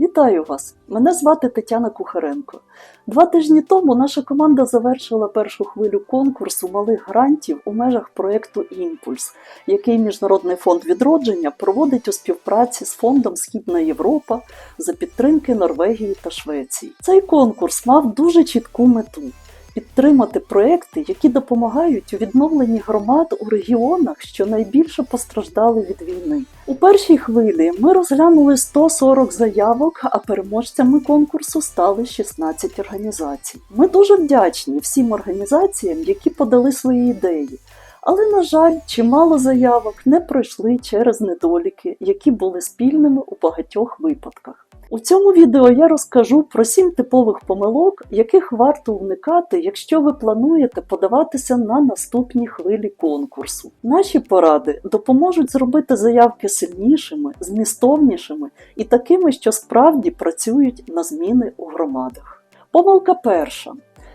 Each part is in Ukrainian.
Вітаю вас! Мене звати Тетяна Кухаренко. Два тижні тому наша команда завершила першу хвилю конкурсу малих грантів у межах проєкту Імпульс, який Міжнародний фонд відродження проводить у співпраці з фондом Східна Європа за підтримки Норвегії та Швеції. Цей конкурс мав дуже чітку мету. Підтримати проекти, які допомагають у відновленні громад у регіонах, що найбільше постраждали від війни. У першій хвилі ми розглянули 140 заявок, а переможцями конкурсу стали 16 організацій. Ми дуже вдячні всім організаціям, які подали свої ідеї. Але, на жаль, чимало заявок не пройшли через недоліки, які були спільними у багатьох випадках. У цьому відео я розкажу про сім типових помилок, яких варто уникати, якщо ви плануєте подаватися на наступні хвилі конкурсу. Наші поради допоможуть зробити заявки сильнішими, змістовнішими і такими, що справді працюють на зміни у громадах. Помилка перша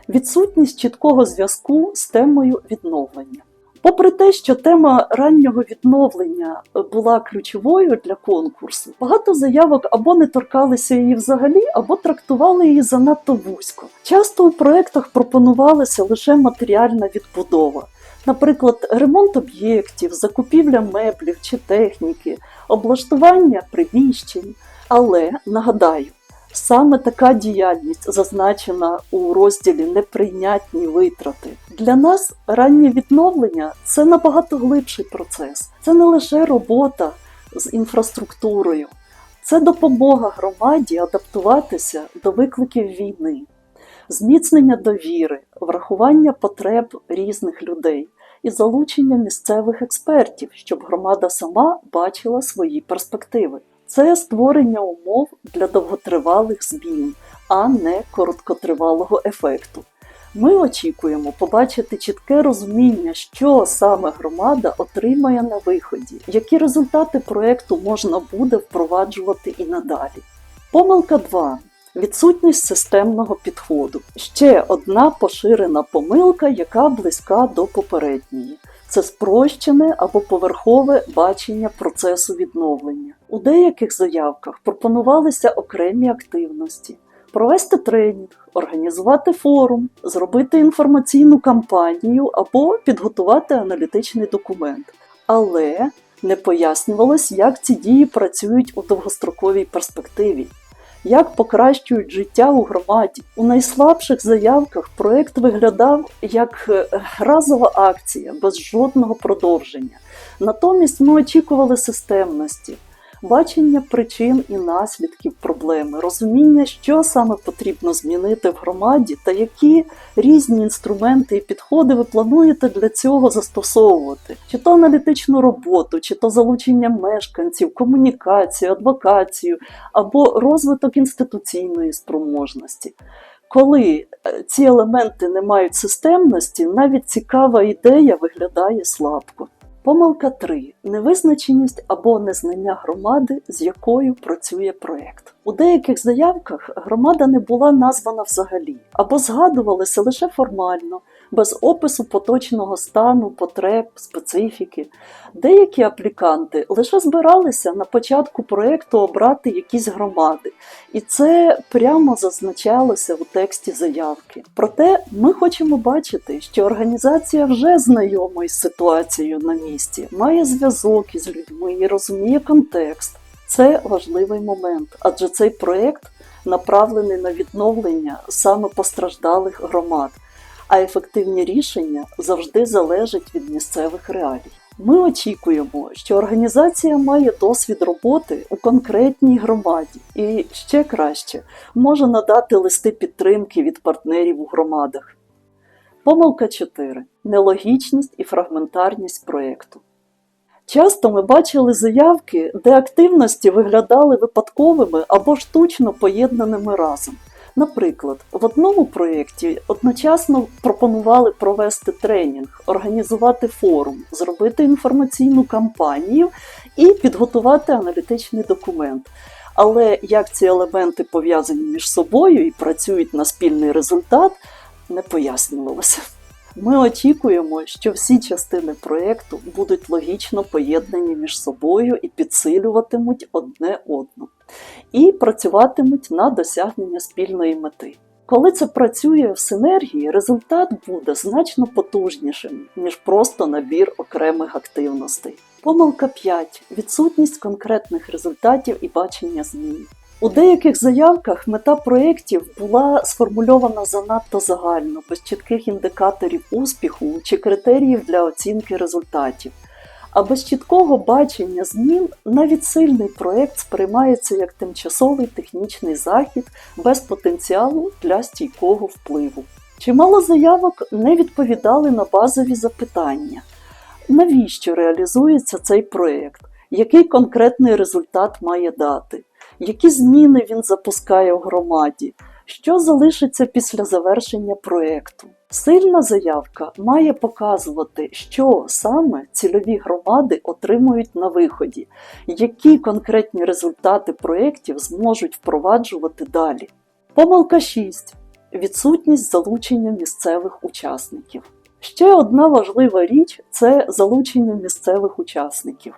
відсутність чіткого зв'язку з темою відновлення. Попри те, що тема раннього відновлення була ключовою для конкурсу, багато заявок або не торкалися її взагалі, або трактували її занадто вузько. Часто у проєктах пропонувалася лише матеріальна відбудова, наприклад, ремонт об'єктів, закупівля меблів чи техніки, облаштування приміщень. Але нагадаю, Саме така діяльність зазначена у розділі неприйнятні витрати. Для нас раннє відновлення це набагато глибший процес. Це не лише робота з інфраструктурою, це допомога громаді адаптуватися до викликів війни, зміцнення довіри, врахування потреб різних людей і залучення місцевих експертів, щоб громада сама бачила свої перспективи. Це створення умов для довготривалих змін, а не короткотривалого ефекту. Ми очікуємо побачити чітке розуміння, що саме громада отримає на виході, які результати проєкту можна буде впроваджувати і надалі. Помилка 2. Відсутність системного підходу. Ще одна поширена помилка, яка близька до попередньої. Це спрощене або поверхове бачення процесу відновлення. У деяких заявках пропонувалися окремі активності. Провести тренінг, організувати форум, зробити інформаційну кампанію або підготувати аналітичний документ. Але не пояснювалось, як ці дії працюють у довгостроковій перспективі як покращують життя у громаді. У найслабших заявках проект виглядав як е, разова акція без жодного продовження. Натомість ми очікували системності. Бачення причин і наслідків проблеми, розуміння, що саме потрібно змінити в громаді, та які різні інструменти і підходи ви плануєте для цього застосовувати, чи то аналітичну роботу, чи то залучення мешканців, комунікацію, адвокацію або розвиток інституційної спроможності. Коли е, ці елементи не мають системності, навіть цікава ідея виглядає слабко. Помилка 3. невизначеність або незнання громади, з якою працює проєкт. У деяких заявках громада не була названа взагалі, або згадувалися лише формально, без опису поточного стану, потреб, специфіки. Деякі апліканти лише збиралися на початку проєкту обрати якісь громади, і це прямо зазначалося у тексті заявки. Проте ми хочемо бачити, що організація вже знайома із ситуацією на місці, має зв'язок із людьми і розуміє контекст. Це важливий момент, адже цей проєкт направлений на відновлення саме постраждалих громад, а ефективні рішення завжди залежать від місцевих реалій. Ми очікуємо, що організація має досвід роботи у конкретній громаді і ще краще може надати листи підтримки від партнерів у громадах. Помилка 4. Нелогічність і фрагментарність проєкту. Часто ми бачили заявки, де активності виглядали випадковими або штучно поєднаними разом. Наприклад, в одному проєкті одночасно пропонували провести тренінг, організувати форум, зробити інформаційну кампанію і підготувати аналітичний документ. Але як ці елементи пов'язані між собою і працюють на спільний результат, не пояснювалося. Ми очікуємо, що всі частини проєкту будуть логічно поєднані між собою і підсилюватимуть одне одну. І працюватимуть на досягнення спільної мети. Коли це працює в синергії, результат буде значно потужнішим, ніж просто набір окремих активностей. Помилка 5. Відсутність конкретних результатів і бачення змін. У деяких заявках мета проєктів була сформульована занадто загально, без чітких індикаторів успіху чи критеріїв для оцінки результатів. А без чіткого бачення змін навіть сильний проєкт сприймається як тимчасовий технічний захід без потенціалу для стійкого впливу. Чимало заявок не відповідали на базові запитання. Навіщо реалізується цей проєкт? Який конкретний результат має дати? Які зміни він запускає в громаді? Що залишиться після завершення проєкту? Сильна заявка має показувати, що саме цільові громади отримують на виході, які конкретні результати проєктів зможуть впроваджувати далі. Помилка 6. Відсутність залучення місцевих учасників. Ще одна важлива річ це залучення місцевих учасників.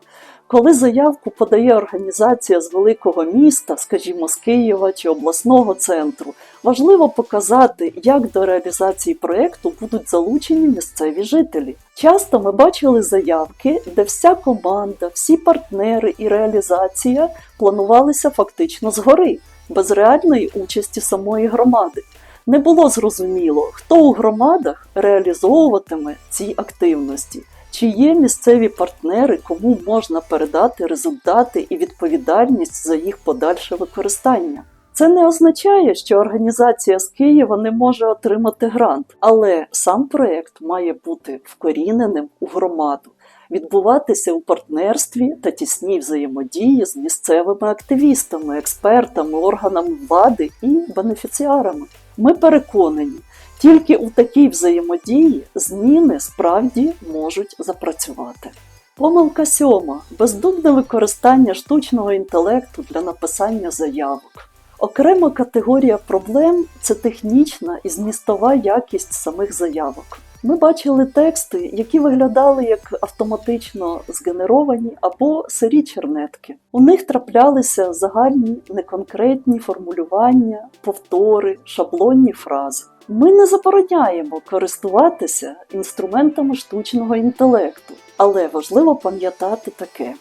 Коли заявку подає організація з великого міста, скажімо, з Києва чи обласного центру, важливо показати, як до реалізації проєкту будуть залучені місцеві жителі. Часто ми бачили заявки, де вся команда, всі партнери і реалізація планувалися фактично згори, без реальної участі самої громади. Не було зрозуміло, хто у громадах реалізовуватиме ці активності. Чи є місцеві партнери, кому можна передати результати і відповідальність за їх подальше використання? Це не означає, що організація з Києва не може отримати грант, але сам проєкт має бути вкоріненим у громаду, відбуватися у партнерстві та тісній взаємодії з місцевими активістами, експертами, органами влади і бенефіціарами. Ми переконані, тільки у такій взаємодії зміни справді можуть запрацювати. Помилка сьома бездумне використання штучного інтелекту для написання заявок. Окрема категорія проблем це технічна і змістова якість самих заявок. Ми бачили тексти, які виглядали як автоматично згенеровані або сирі чернетки. У них траплялися загальні неконкретні формулювання, повтори, шаблонні фрази. Ми не забороняємо користуватися інструментами штучного інтелекту, але важливо пам'ятати таке.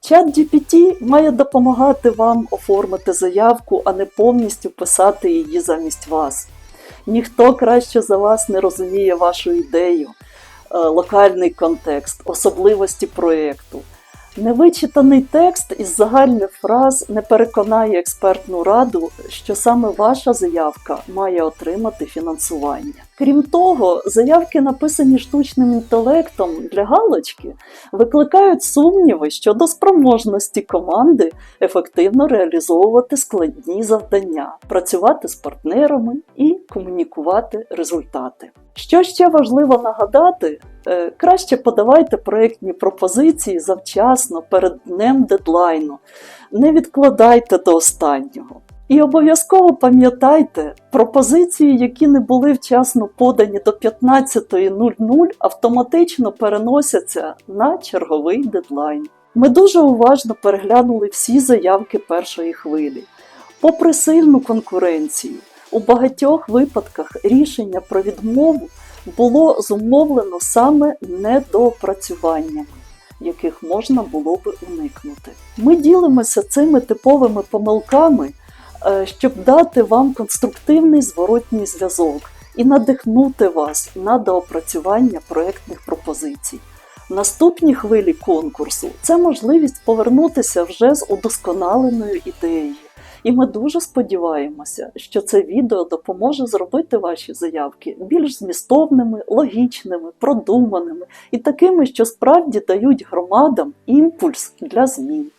Чат GPT має допомагати вам оформити заявку, а не повністю писати її замість вас. Ніхто краще за вас не розуміє вашу ідею, е, локальний контекст, особливості проєкту. Невичитаний текст із загальних фраз не переконає експертну раду, що саме ваша заявка має отримати фінансування. Крім того, заявки, написані штучним інтелектом для галочки, викликають сумніви щодо спроможності команди ефективно реалізовувати складні завдання, працювати з партнерами і комунікувати результати. Що ще важливо нагадати, краще подавайте проєктні пропозиції завчасно перед днем дедлайну, не відкладайте до останнього. І обов'язково пам'ятайте, пропозиції, які не були вчасно подані до 15.00, автоматично переносяться на черговий дедлайн. Ми дуже уважно переглянули всі заявки першої хвилі. Попри сильну конкуренцію, у багатьох випадках рішення про відмову було зумовлено саме недоопрацюваннями, яких можна було би уникнути. Ми ділимося цими типовими помилками, е, щоб дати вам конструктивний зворотній зв'язок і надихнути вас на доопрацювання проєктних пропозицій. Наступні хвилі конкурсу це можливість повернутися вже з удосконаленою ідеєю. І ми дуже сподіваємося, що це відео допоможе зробити ваші заявки більш змістовними, логічними, продуманими і такими, що справді дають громадам імпульс для змін.